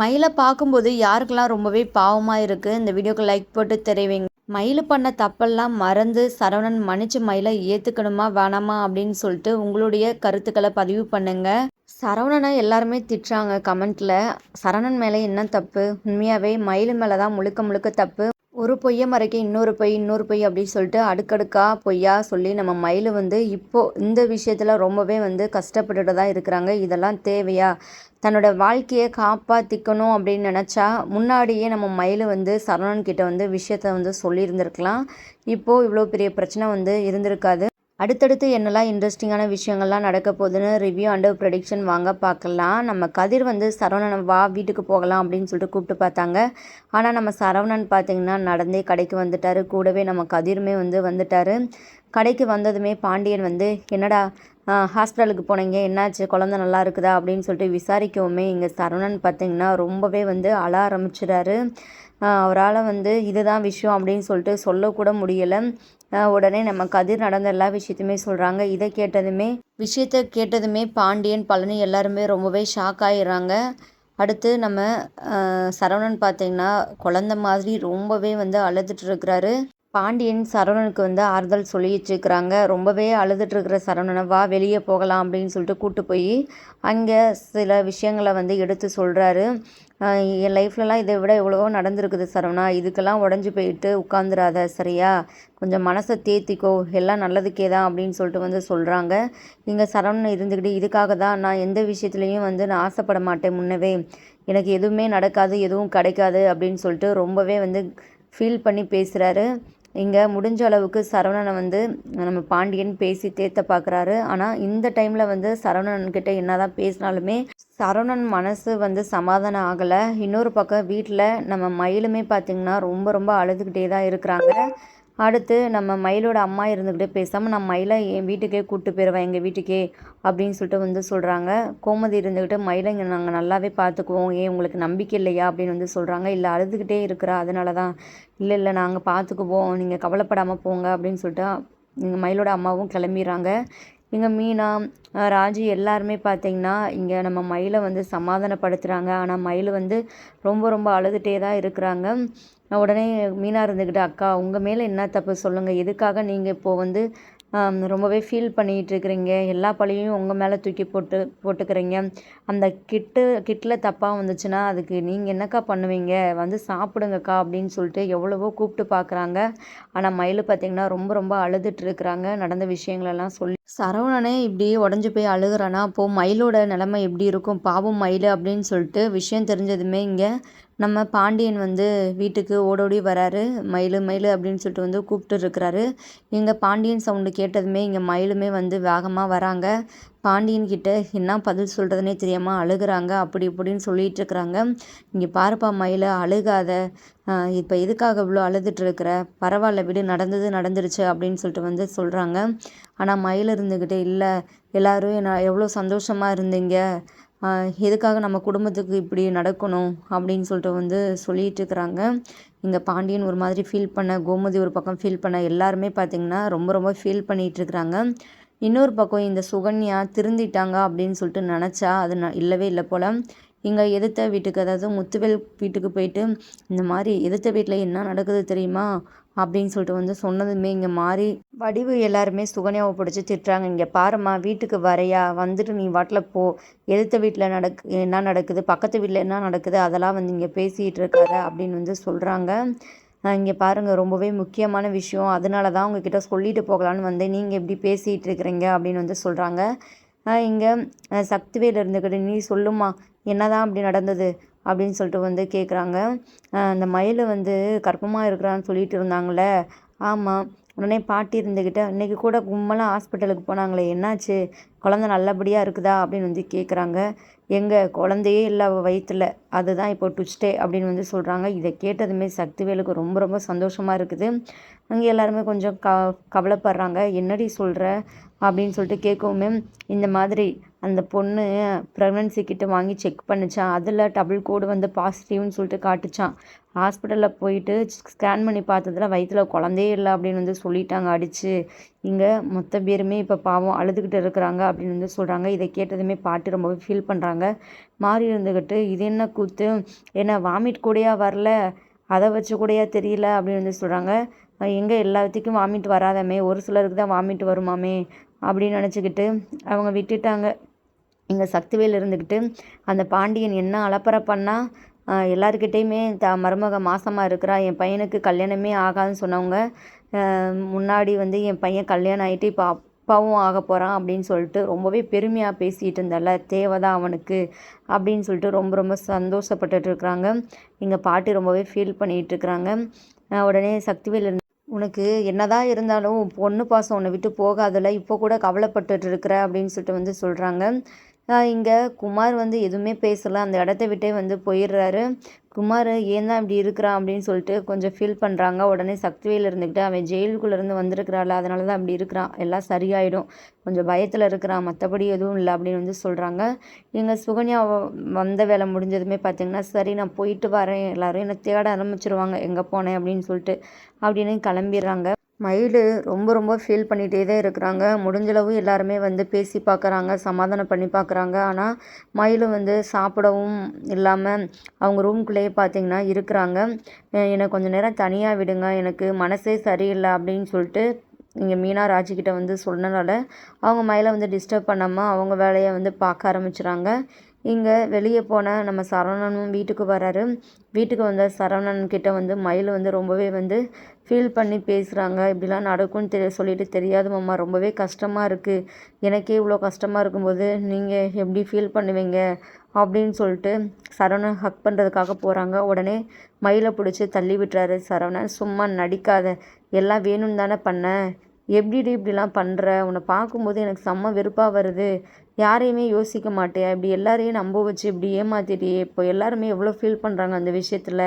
மயிலை பார்க்கும்போது யாருக்கெல்லாம் ரொம்பவே பாவமாக இருக்குது இந்த வீடியோக்கு லைக் போட்டு தெரிவிங்க. மயில் பண்ண தப்பெல்லாம் மறந்து சரவணன் மன்னிச்சு மயிலை ஏற்றுக்கணுமா வேணாமா அப்படின்னு சொல்லிட்டு உங்களுடைய கருத்துக்களை பதிவு பண்ணுங்க. சரவணனை எல்லாருமே திட்டுறாங்க கமெண்ட்டில் சரவணன் மேலே என்ன தப்பு? உண்மையாகவே மயில் மேலே தான் முழுக்க முழுக்க தப்பு. ஒரு பொய்யை மறைக்க இன்னொரு பொய் இன்னொரு பொய் அப்படின்னு சொல்லிட்டு அடுக்கடுக்காக பொய்யாக சொல்லி நம்ம மயில் வந்து இப்போது இந்த விஷயத்தில் ரொம்பவே வந்து கஷ்டப்பட்டுட்டு தான் இருக்கிறாங்க. இதெல்லாம் தேவையா? தன்னோட வாழ்க்கையை காப்பாற்றிக்கணும் அப்படின்னு நினச்சா முன்னாடியே நம்ம மயில் வந்து சரவணன் கிட்ட வந்து விஷயத்த வந்து சொல்லியிருந்திருக்கலாம். இப்போது இவ்வளோ பெரிய பிரச்சனை வந்து இருந்திருக்காது. அடுத்தடுத்து என்னெல்லாம் இன்ட்ரெஸ்டிங்கான விஷயங்கள்லாம் நடக்க போகுதுன்னு ரிவ்யூ அண்டு ப்ரெடிக்ஷன் வாங்க பார்க்கலாம். நம்ம கதிர் வந்து சரவணன் வா வீட்டுக்கு போகலாம் அப்படின்னு சொல்லிட்டு கூப்பிட்டு பார்த்தாங்க. ஆனால் நம்ம சரவணன் பார்த்திங்கன்னா நடந்தே கடைக்கு வந்துட்டார். கூடவே நம்ம கதிருமே வந்து வந்துட்டார். கடைக்கு வந்ததுமே பாண்டியன் வந்து என்னடா ஹாஸ்பிட்டலுக்கு போனீங்க? என்னாச்சு? குழந்த நல்லா இருக்குதா? அப்படின்னு சொல்லிட்டு விசாரிக்கவுமே இங்கே சரவணன் பார்த்திங்கன்னா ரொம்பவே வந்து அழ ஆரம்பிச்சிடாரு அவரால் வந்து இதுதான் விஷயம் அப்படின்னு சொல்லிட்டு சொல்லக்கூட முடியலை. உடனே நம்ம கதிர் நடந்த எல்லா விஷயத்தையுமே சொல்கிறாங்க இதை கேட்டதுமே விஷயத்தை கேட்டதுமே பாண்டியன் பழனி எல்லாருமே ரொம்பவே ஷாக் ஆகிடுறாங்க அடுத்து நம்ம சரவணன் பார்த்திங்கன்னா குழந்த மாதிரி ரொம்பவே வந்து அழுதுட்டு இருக்கிறாரு. பாண்டியன் சரவணனுக்கு வந்து ஆறுதல் சொல்லிட்டுருக்குறாங்க. ரொம்பவே அழுதுட்டுருக்கிற சரவணனை வா வெளியே போகலாம் அப்படின்னு சொல்லிட்டு கூப்பிட்டு போய் அங்கே சில விஷயங்களை வந்து எடுத்து சொல்கிறாரு என் லைஃப்லலாம் இதை விட எவ்வளவோ நடந்திருக்குது சரவணா. இதுக்கெல்லாம் உடஞ்சி போயிட்டு உட்காந்துராத சரியா? கொஞ்சம் மனசை தேத்திக்கோ. எல்லாம் நல்லதுக்கே தான் அப்படின்னு சொல்லிட்டு வந்து சொல்கிறாங்க இங்கே சரவணன் இருந்துக்கிட்டு இதுக்காக தான் நான் எந்த விஷயத்துலையும் வந்து நான் ஆசைப்பட மாட்டேன் முன்னவே. எனக்கு எதுவுமே நடக்காது எதுவும் கிடைக்காது அப்படின்னு சொல்லிட்டு ரொம்பவே வந்து ஃபீல் பண்ணி பேசுகிறாரு இங்கே முடிஞ்ச அளவுக்கு சரவணனை வந்து நம்ம பாண்டியன் பேசி தேத்த பார்க்குறாரு ஆனால் இந்த டைமில் வந்து சரவணன்கிட்ட என்ன தான் பேசினாலுமே சரவணன் மனசு வந்து சமாதானம் ஆகலை. இன்னொரு பக்கம் வீட்டில் நம்ம மயிலுமே பார்த்திங்கன்னா ரொம்ப ரொம்ப அழுதுகிட்டே தான் இருக்கிறாங்க. அடுத்து நம்ம மயிலோட அம்மா இருந்துக்கிட்டே பேசாமல் நான் மயிலை என் வீட்டுக்கே கூப்பிட்டு போயிடுவேன் எங்கள் வீட்டுக்கே அப்படின்னு சொல்லிட்டு வந்து சொல்கிறாங்க கோமதி இருந்துக்கிட்டு மயிலை இங்கே நாங்கள் நல்லாவே பார்த்துக்குவோம். ஏன் உங்களுக்கு நம்பிக்கை இல்லையா? அப்படின்னு வந்து சொல்கிறாங்க இல்லை அழுதுகிட்டே இருக்கிறா. அதனால தான் இல்லை இல்லை நாங்கள் பார்த்துக்குவோம். நீங்கள் கவலைப்படாமல் போங்க அப்படின்னு சொல்லிட்டு எங்கள் மயிலோட அம்மாவும் கிளம்பிடுறாங்க. இங்கே மீனா ராஜி எல்லாருமே பார்த்திங்கன்னா இங்கே நம்ம மயிலை வந்து சமாதானப்படுத்துகிறாங்க ஆனால் மயில் வந்து ரொம்ப ரொம்ப அழுதுகிட்டே தான் இருக்கிறாங்க. உடனே மீனாக இருந்துக்கிட்டு அக்கா உங்கள் மேலே என்ன தப்பு? சொல்லுங்கள் எதுக்காக நீங்கள் இப்போது வந்து ரொம்பவே ஃபீல் பண்ணிகிட்டு இருக்கிறீங்க? எல்லா பழியும் உங்கள் மேலே தூக்கி போட்டு போட்டுக்கிறீங்க. அந்த கிட்டு கிட்டில் தப்பாக வந்துச்சுன்னா அதுக்கு நீங்கள் என்னக்கா பண்ணுவீங்க? வந்து சாப்பிடுங்கக்கா அப்படின்னு சொல்லிட்டு எவ்வளவோ கூப்பிட்டு பார்க்குறாங்க ஆனால் மயில் பார்த்திங்கன்னா ரொம்ப ரொம்ப அழுதுட்டு இருக்கிறாங்க. நடந்த விஷயங்களெல்லாம் சொல்லி சரவணனே இப்படி உடஞ்சி போய் அழுகிறானா? அப்போது மயிலோட நிலமை எப்படி இருக்கும்? பாவம் மயில் அப்படின்னு சொல்லிட்டு விஷயம் தெரிஞ்சதுமே இங்கே நம்ம பாண்டியன் வந்து வீட்டுக்கு ஓடோடி வராரு. மயில் மயில் அப்படின்னு சொல்லிட்டு வந்து கூப்பிட்டு இருக்கிறாரு. இங்கே பாண்டியன் சவுண்டு கேட்டதுமே இங்கே மயிலுமே வந்து வேகமாக வராங்க. பாண்டியன் கிட்ட என்ன பதில் சொல்கிறதுனே தெரியாமல் அழுகிறாங்க. அப்படி இப்படின்னு சொல்லிட்டு இருக்கிறாங்க. இங்கே பாருப்பா மயில் அழுகாத. இப்போ எதுக்காக இவ்வளோ அழுதுட்டு இருக்கிற? பரவாயில்ல விடு நடந்தது நடந்துருச்சு அப்படின்னு சொல்லிட்டு வந்து சொல்கிறாங்க ஆனால் மயில் இருந்துக்கிட்டே இல்லை எல்லோரும் நான் எவ்வளோ சந்தோஷமாக இருந்தீங்க? எதுக்காக நம்ம குடும்பத்துக்கு இப்படி நடக்கணும் அப்படின்னு சொல்லிட்டு வந்து சொல்லிகிட்டு இருக்கிறாங்க. இங்கே பாண்டியன் ஒரு மாதிரி ஃபீல் பண்ண கோமதி ஒரு பக்கம் ஃபீல் பண்ண எல்லாருமே பார்த்திங்கன்னா ரொம்ப ரொம்ப ஃபீல் பண்ணிகிட்ருக்குறாங்க இன்னொரு பக்கம் இந்த சுகன்யா திருந்திட்டாங்க அப்படின்னு சொல்லிட்டு நினச்சா அது ந இல்லவே இல்லை போல். இங்கே எதிர்த்த வீட்டுக்கு அதாவது முத்துவேல் வீட்டுக்கு போயிட்டு இந்த மாதிரி எதிர்த்த வீட்டில் என்ன நடக்குது தெரியுமா? அப்படின்னு சொல்லிட்டு வந்து சொன்னதுமே இங்கே மாறி வடிவு எல்லாருமே சுகன்யாவை பிடிச்சி திட்டுறாங்க. இங்கே பாரும்மா வீட்டுக்கு வரையா? வந்துட்டு நீ வாட்டில் போ. எதிர்த்த வீட்டில் நடக்கு என்ன நடக்குது? பக்கத்து வீட்டில் என்ன நடக்குது? அதெல்லாம் வந்து இங்கே பேசிகிட்டு இருக்காரு அப்படின்னு வந்து சொல்கிறாங்க இங்கே பாருங்கள் ரொம்பவே முக்கியமான விஷயம். அதனால தான் உங்ககிட்ட சொல்லிட்டு போகலான்னு வந்து நீங்கள் எப்படி பேசிகிட்டு இருக்கிறீங்க அப்படின்னு வந்து சொல்கிறாங்க இங்கே சக்திவேல் இருந்துக்கிட்டு நீ சொல்லுமா என்னதான் அப்படி நடந்தது அப்படின்னு சொல்லிட்டு வந்து கேட்குறாங்க அந்த மயில் வந்து கர்ப்பமாக இருக்கிறான்னு சொல்லிட்டு இருந்தாங்களே ஆமாம் உடனே பாட்டி இருந்துக்கிட்ட இன்றைக்கி கூட கும்பலாக ஹாஸ்பிட்டலுக்கு போனாங்களே என்னாச்சு? குழந்த நல்லபடியாக இருக்குதா? அப்படின்னு வந்து கேட்குறாங்க எங்கள் குழந்தையே இல்லை வயிற்றில் அதுதான் இப்போ டுஸ்டே அப்படின்னு வந்து சொல்கிறாங்க இதை கேட்டதுமே சக்திவேலுக்கு ரொம்ப ரொம்ப சந்தோஷமாக இருக்குது. அங்கே எல்லாருமே கொஞ்சம் க கவலைப்படுறாங்க. என்னடி சொல்கிற அப்படின்னு சொல்லிட்டு கேட்கவுமே இந்த மாதிரி அந்த பொண்ணு ப்ரெக்னன்சி கிட்ட வாங்கி செக் பண்ணுச்சான் அதில் டபுள் கோடு வந்து பாசிட்டிவ்னு சொல்லிட்டு காட்டுச்சான் ஹாஸ்பிட்டலில் போயிட்டு ஸ்கேன் பண்ணி பார்த்ததுல வயிற்றுல குழந்தையே இல்லை அப்படின்னு வந்து சொல்லிட்டாங்க. அடித்து இங்கே மொத்த பேருமே இப்போ பாவம் அழுதுகிட்டு இருக்கிறாங்க அப்படின்னு வந்து சொல்கிறாங்க இதை கேட்டதுமே பாட்டு ரொம்பவே ஃபீல் பண்ணுறாங்க மாறி இருந்துக்கிட்டு இது என்ன கூத்து? என்ன வாமிட் கூடயா வரல? அதை வச்சு கூடயா தெரியல அப்படின்னு வந்து சொல்கிறாங்க எங்கே எல்லாத்துக்கும் வாமிட் வராதாமே ஒரு சிலருக்கு தான் வாமிட் வருமாமே அப்படின்னு நினச்சிக்கிட்டு அவங்க விட்டுட்டாங்க. இங்கே சக்திவேல் இருந்துக்கிட்டு அந்த பாண்டியன் என்ன அலப்பறை பண்ணால் எல்லாருக்கிட்டேயுமே த மருமக மாசமாக இருக்கிறா என் பையனுக்கு கல்யாணமே ஆகாதுன்னு சொன்னவங்க முன்னாடி வந்து என் பையன் கல்யாணம் ஆகிட்டு இப்போ அப்பாவும் ஆக போகிறான் அப்படின்னு சொல்லிட்டு ரொம்பவே பெருமையாக பேசிகிட்டு இருந்தால தேவைதான் அவனுக்கு அப்படின்னு சொல்லிட்டு ரொம்ப ரொம்ப சந்தோஷப்பட்டுட்டு இருக்கிறாங்க. எங்கள் பாட்டி ரொம்பவே ஃபீல் பண்ணிகிட்டு இருக்கிறாங்க. உடனே சக்திவேல் உனக்கு என்னதான் இருந்தாலும் பொண்ணு பாசம் உன்னை விட்டு போகாதில்ல இப்போ கூட கவலைப்பட்டுட்டு இருக்கிற அப்படின்னு சொல்லிட்டு வந்து சொல்கிறாங்க இங்கே குமார் வந்து எதுவுமே பேசலை. அந்த இடத்த விட்டே வந்து போயிடுறாரு. குமார் ஏன் தான் இப்படி இருக்கிறான் அப்படின்னு சொல்லிட்டு கொஞ்சம் ஃபீல் பண்ணுறாங்க உடனே சக்திவேல் இருந்துக்கிட்டு அவன் ஜெயிலுக்குள்ளேருந்து வந்திருக்கிறாள் அதனால தான் அப்படி இருக்கிறான். எல்லாம் சரியாயிடும். கொஞ்சம் பயத்தில் இருக்கிறான். மற்றபடி எதுவும் இல்லை. அப்படின்னு வந்து சொல்கிறாங்க எங்கள் சுகன்யா வந்த வேலை முடிஞ்சதுமே பார்த்திங்கன்னா சரி நான் போயிட்டு வரேன். எல்லோரும் என்னை தேட ஆரம்பிச்சிருவாங்க. எங்கே போனேன்? அப்படின்னு சொல்லிட்டு அப்படின்னு கிளம்பிடுறாங்க. மயில் ரொம்ப ரொம்ப ஃபீல் பண்ணிகிட்டே தான் இருக்கிறாங்க. முடிஞ்சளவு எல்லாருமே வந்து பேசி பார்க்குறாங்க சமாதானம் பண்ணி பார்க்குறாங்க ஆனால் மயில் வந்து சாப்பிடவும் இல்லாமல் அவங்க ரூம்குள்ளேயே பார்த்திங்கன்னா இருக்கிறாங்க. என்னை கொஞ்சம் நேரம் தனியாக விடுங்க எனக்கு மனசே சரியில்லை அப்படின்னு சொல்லிட்டு இங்கே மீனா ராஜிக்கிட்ட வந்து சொன்னனால அவங்க மயிலை வந்து டிஸ்டர்ப் பண்ணாமல் அவங்க வேலையை வந்து பார்க்க ஆரம்பிச்சுறாங்க. இங்கே வெளியே போன நம்ம சரவணனும் வீட்டுக்கு வராரு. வீட்டுக்கு வந்த சரவணன் கிட்ட வந்து மயில் வந்து ரொம்பவே வந்து ஃபீல் பண்ணி பேசுகிறாங்க இப்படிலாம் நடக்கும்னு தெரிய சொல்லிட்டு தெரியாது மாமா. ரொம்பவே கஷ்டமாக இருக்குது எனக்கே இவ்வளோ கஷ்டமாக இருக்கும்போது நீங்கள் எப்படி ஃபீல் பண்ணுவீங்க? அப்படின்னு சொல்லிட்டு சரவணன் ஹக் பண்ணுறதுக்காக போகிறாங்க உடனே மயிலை பிடிச்சி தள்ளி விட்டுறாரு சரவணன். சும்மா நடிக்காத. எல்லாம் வேணும்னு தானே பண்ண. எப்படிடி இப்படிலாம் பண்ணுற உன்னை பார்க்கும்போது எனக்கு செம்ம வெறுப்பாக வருது. யாரையுமே யோசிக்க மாட்டேன் இப்படி எல்லாரையும் நம்ப வச்சு இப்படி ஏமாத்திட்டியே இப்போ எல்லாருமே எவ்வளோ ஃபீல் பண்ணுறாங்க அந்த விஷயத்தில்?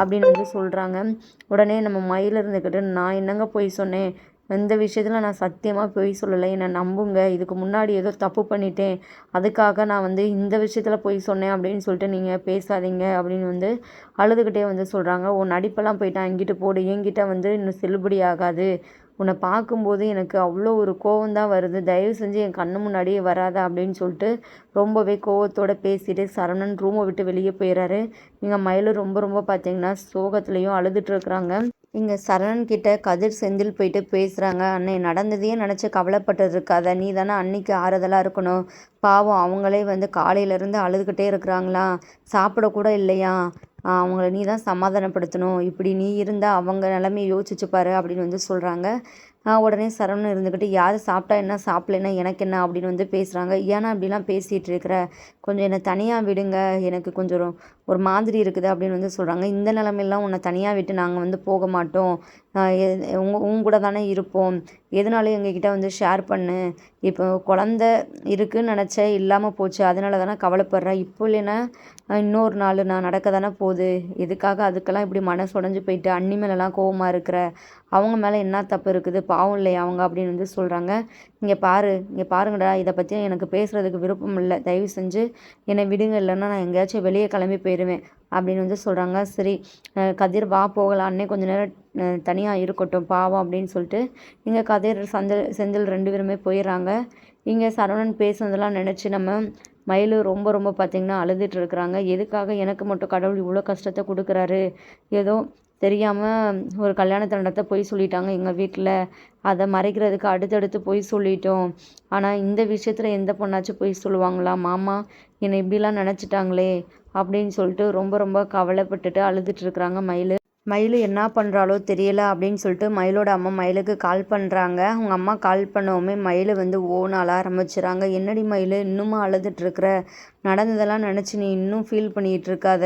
அப்படின்னு வந்து சொல்கிறாங்க உடனே நம்ம மயில் இருந்துக்கிட்டு நான் என்னங்க போய் சொன்னேன்? இந்த விஷயத்தில் நான் சத்தியமாக போய் சொல்லலை. என்னை நம்புங்க. இதுக்கு முன்னாடி ஏதோ தப்பு பண்ணிட்டேன். அதுக்காக நான் வந்து இந்த விஷயத்தில் போய் சொன்னேன் அப்படின்னு சொல்லிட்டு நீங்கள் பேசாதீங்க அப்படின்னு வந்து அழுதுகிட்டே வந்து சொல்கிறாங்க உன் நடிப்பெல்லாம் போயிட்டான். எங்கிட்ட போடு. என்கிட்ட வந்து இன்னும் செல்லுபடி ஆகாது. உன்னை பார்க்கும்போது எனக்கு அவ்வளோ ஒரு கோவம் தான் வருது. தயவு செஞ்சு என் கண்ணு முன்னாடியே வராத அப்படின்னு சொல்லிட்டு ரொம்பவே கோவத்தோடு பேசிட்டு சரவணன் ரூமை விட்டு வெளியே போயிடுறாரு இங்கே மயிலும் ரொம்ப ரொம்ப பார்த்தீங்கன்னா சோகத்துலேயும் அழுதுட்டுருக்குறாங்க இங்கே சரணன் கிட்ட கதிர் செந்தில் போயிட்டு பேசுகிறாங்க அன்னை நடந்ததையே நினச்சி கவலைப்பட்டு இருக்காத நீ தானே அன்னைக்கு ஆறுதலாக இருக்கணும். பாவம் அவங்களே வந்து காலையிலேருந்து அழுதுகிட்டே இருக்கிறாங்களா? சாப்பிடக்கூட இல்லையா? அவங்கள நீ தான் சமாதானப்படுத்தணும். இப்படி நீ இருந்தால் அவங்க நிலமைய யோசிச்சு பாரு அப்படின்னு வந்து சொல்கிறாங்க உடனே சரவணன் இருந்துக்கிட்டு யார் சாப்பிட்டா என்ன சாப்பிட்லன்னா எனக்கு என்ன? அப்படின்னு வந்து பேசுகிறாங்க ஏன்னா அப்படிலாம் பேசிகிட்டு இருக்கிற கொஞ்சம் என்னை தனியாக விடுங்க எனக்கு கொஞ்சம் ஒரு மாதிரி இருக்குது அப்படின்னு வந்து சொல்கிறாங்க இந்த நிலமையெல்லாம் உன்னை தனியாக விட்டு நாங்கள் வந்து போக மாட்டோம். உங்க உங்க கூட தானே இருப்போம். எதனாலும் எங்ககிட்ட வந்து ஷேர் பண்ணு. இப்போ குழந்த இருக்குன்னு நினச்ச இல்லாமல் போச்சு. அதனால தானே கவலைப்படுறேன் இப்போ இல்லைன்னா இன்னொரு நாள் நான் நடக்க தானே போகுது. எதுக்காக அதுக்கெல்லாம் இப்படி மனசு உடஞ்சி போயிட்டு அண்ணி மேலெலாம் கோவமாக இருக்கிற அவங்க மேலே என்ன தப்பு இருக்குது? பாவம் இல்லையா அவங்க அப்படின்னு வந்து சொல்கிறாங்க இங்கே பாரு இங்கே பாருங்கடா இதை பற்றி எனக்கு பேசுகிறதுக்கு விருப்பம் இல்லை. தயவு செஞ்சு என்னை விடுங்க. இல்லைன்னா நான் எங்கேயாச்சும் வெளியே கிளம்பி போயிடுவேன் அப்படின்னு வந்து சொல்கிறாங்க சரி கதிர் வா போகலாம் அண்ணே கொஞ்சம் நேரம் தனியாக இருக்கட்டும் பாவம் அப்படின்னு சொல்லிட்டு இங்கே கதிர் சந்தல் செந்தில் ரெண்டு பேருமே போயிடுறாங்க. இங்கே சரவணன் பேசுனதெல்லாம் நினச்சி நம்ம மயில் ரொம்ப ரொம்ப பார்த்திங்கன்னா அழுதுட்டு இருக்கிறாங்க. எதுக்காக எனக்கு மட்டும் கடவுள் இவ்வளோ கஷ்டத்தை கொடுக்குறாரு? ஏதோ தெரியாமல் ஒரு கல்யாணத்தை நடத்த பொய் சொல்லிட்டாங்க. எங்கள் வீட்டில் அதை மறைக்கிறதுக்கு அடுத்தடுத்து பொய் சொல்லிட்டோம். ஆனால் இந்த விஷயத்தில் எந்த பொண்ணாச்சும் பொய் சொல்லுவாங்களா? மாமா என்னை இப்படிலாம் நினச்சிட்டாங்களே அப்படின்னு சொல்லிட்டு ரொம்ப ரொம்ப கவலைப்பட்டுட்டு அழுதுட்டு இருக்கிறாங்க மயில். மயில் என்ன பண்ணுறாளோ தெரியல அப்படின்னு சொல்லிட்டு மயிலோட அம்மா மயிலுக்கு கால் பண்ணுறாங்க அவங்க அம்மா கால் பண்ணவுமே மயில் வந்து ஓன அழ ஆரம்பிச்சுறாங்க. என்னடி மயில் இன்னுமா அழுதுட்டுருக்குற நடந்ததெல்லாம் நினச்சி நீ இன்னும் ஃபீல் பண்ணிகிட்டு இருக்காத.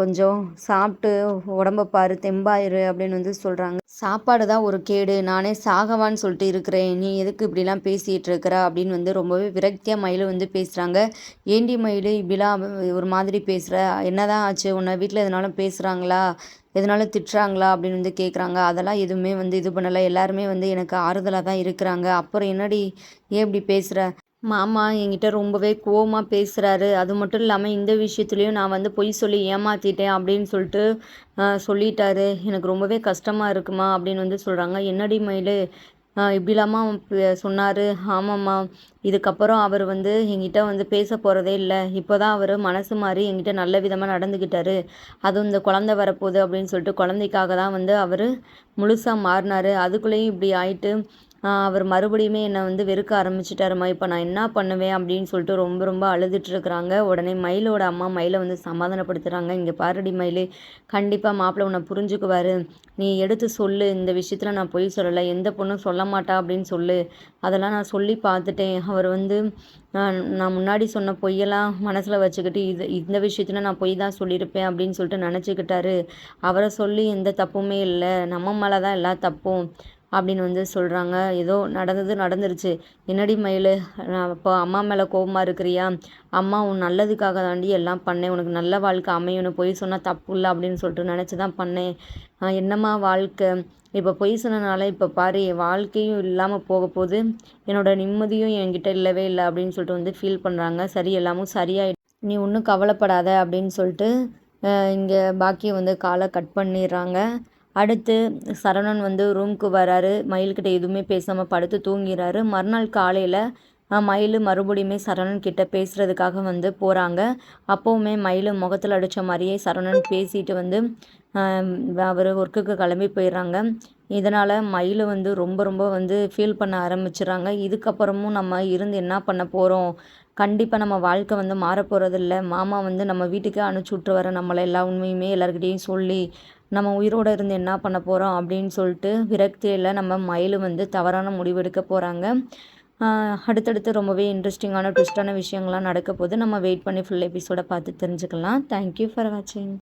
கொஞ்சம் சாப்பிட்டு உடம்ப பாரு தெம்பாயிரு அப்படின்னு வந்து சொல்கிறாங்க சாப்பாடு தான் ஒரு கேடு நானே சாகவான்னு சொல்லிட்டு இருக்கிறேன். நீ எதுக்கு இப்படிலாம் பேசிகிட்டு இருக்கிற? அப்படின்னு வந்து ரொம்பவே விரக்தியாக மயில் வந்து பேசுகிறாங்க ஏண்டி மயில் இப்படிலாம் ஒரு மாதிரி பேசுகிற என்னதான் ஆச்சு? உன்னை வீட்டில் எதனாலும் பேசுகிறாங்களா எதனால திட்டுறாங்களா? அப்படின்னு வந்து கேட்குறாங்க அதெல்லாம் எதுவுமே வந்து இது பண்ணலை. எல்லாருமே வந்து எனக்கு ஆறுதலாக தான் இருக்கிறாங்க. அப்புறம் என்னடி ஏன் இப்படி பேசுகிற மாமா என்கிட்ட ரொம்பவே கோவமாக பேசுகிறாரு அது மட்டும் இல்லாமல் இந்த விஷயத்துலையும் நான் வந்து பொய் சொல்லி ஏமாற்றிட்டேன் அப்படின்னு சொல்லிட்டு சொல்லிட்டாரு. எனக்கு ரொம்பவே கஷ்டமாக இருக்குமா அப்படின்னு வந்து சொல்கிறாங்க என்னடி மயில்? இப்படிலாமா சொன்னார். ஆமாம்மா. இதுக்கப்புறம் அவர் வந்து என்கிட்ட வந்து பேச போகிறதே இல்லை. இப்போ தான் அவர் மனசு மாறி என்கிட்ட நல்ல விதமாக நடந்துக்கிட்டாரு அதுவும் இந்த குழந்த வரப்போகுது அப்படின்னு சொல்லிட்டு குழந்தைக்காக தான் வந்து அவர் முழுசாக மாறினார். அதுக்குள்ளேயும் இப்படி ஆயிட்டு அவர் மறுபடியுமே என்னை வந்து வெறுக்க ஆரம்பிச்சிட்டாருமா இப்போ நான் என்ன பண்ணுவேன்? அப்படின்னு சொல்லிட்டு ரொம்ப ரொம்ப அழுதுட்டுருக்குறாங்க உடனே மயிலோட அம்மா மயிலை வந்து சமாதானப்படுத்துகிறாங்க இங்கே பாரடி மயில் கண்டிப்பாக மாப்பிள்ளை உன்னை புரிஞ்சுக்குவார். நீ எடுத்து சொல்லு. இந்த விஷயத்தில் நான் பொய் சொல்லலை. எந்த பொண்ணும் சொல்ல மாட்டா அப்படின்னு சொல்லு. அதெல்லாம் நான் சொல்லி பார்த்துட்டேன். அவர் வந்து நான் முன்னாடி சொன்ன பொய்யெல்லாம் மனசில் வச்சுக்கிட்டு இது இந்த விஷயத்தில் நான் பொய் தான் சொல்லியிருப்பேன். அப்படின்னு சொல்லிட்டு நினச்சிக்கிட்டாரு. அவரை சொல்லி எந்த தப்புமே இல்லை. நம்ம மேலே தான் எல்லா தப்பும். அப்படின்னு வந்து சொல்கிறாங்க ஏதோ நடந்தது நடந்துருச்சு. என்னடி மயில்? இப்போ அம்மா மேலே கோபமாக இருக்கிறியா? அம்மா உன் நல்லதுக்காக தாண்டி எல்லாம் பண்ணேன். உனக்கு நல்ல வாழ்க்கை அமையணும் பொய் சொன்னால் தப்பு இல்லை அப்படின்னு சொல்லிட்டு நினச்சி தான் பண்ணேன் என்னம்மா வாழ்க்கை? இப்போ பொய் சொன்னனால இப்போ பாரு என் வாழ்க்கையும் இல்லாமல் போக போகுது. என்னோடய நிம்மதியும் என்கிட்ட இல்லவே இல்லை அப்படின்னு சொல்லிட்டு வந்து ஃபீல் பண்ணுறாங்க சரி எல்லாமும் சரியாயிடும் நீ ஒன்றும் கவலைப்படாத அப்படின்னு சொல்லிட்டு இங்கே பாக்கியை வந்து காலை கட் பண்ணிடுறாங்க. அடுத்து சரவணன் வந்து ரூமுக்கு வராரு. மயில்கிட்ட எதுவுமே பேசாமல் படுத்து தூங்கிறாரு மறுநாள் காலையில் மயில் மறுபடியுமே சரவணன் கிட்ட பேசுகிறதுக்காக வந்து போகிறாங்க அப்போவுமே மயில் முகத்தில் அடித்த மாதிரியே சரவணன் பேசிட்டு வந்து அவர் ஒர்க்குக்கு கிளம்பி போயிடுறாங்க. இதனால் மயில் வந்து ரொம்ப ரொம்ப வந்து ஃபீல் பண்ண ஆரம்பிச்சிடுறாங்க. இதுக்கப்புறமும் நம்ம இருந்து என்ன பண்ண போகிறோம் கண்டிப்பாக நம்ம வாழ்க்கை வந்து மாறப்போகிறதில்ல மாமா வந்து நம்ம வீட்டுக்கே அனுப்பிச்சி விட்டு வர நம்மளை எல்லா உண்மையுமே எல்லாருக்கிட்டேயும் சொல்லி நம்ம உயிரோடு இருந்து என்ன பண்ண போகிறோம் அப்படின்னு சொல்லிட்டு விரக்தியில் நம்ம மயில் வந்து தவறான முடிவெடுக்க போகிறாங்க அடுத்தடுத்து ரொம்பவே இன்ட்ரெஸ்டிங்கான ட்விஸ்டான விஷயங்கள்லாம் நடக்க போது நம்ம வெயிட் பண்ணி ஃபுல் எபிசோடை பார்த்து தெரிஞ்சுக்கலாம். தேங்க்யூ ஃபார் வாட்சிங்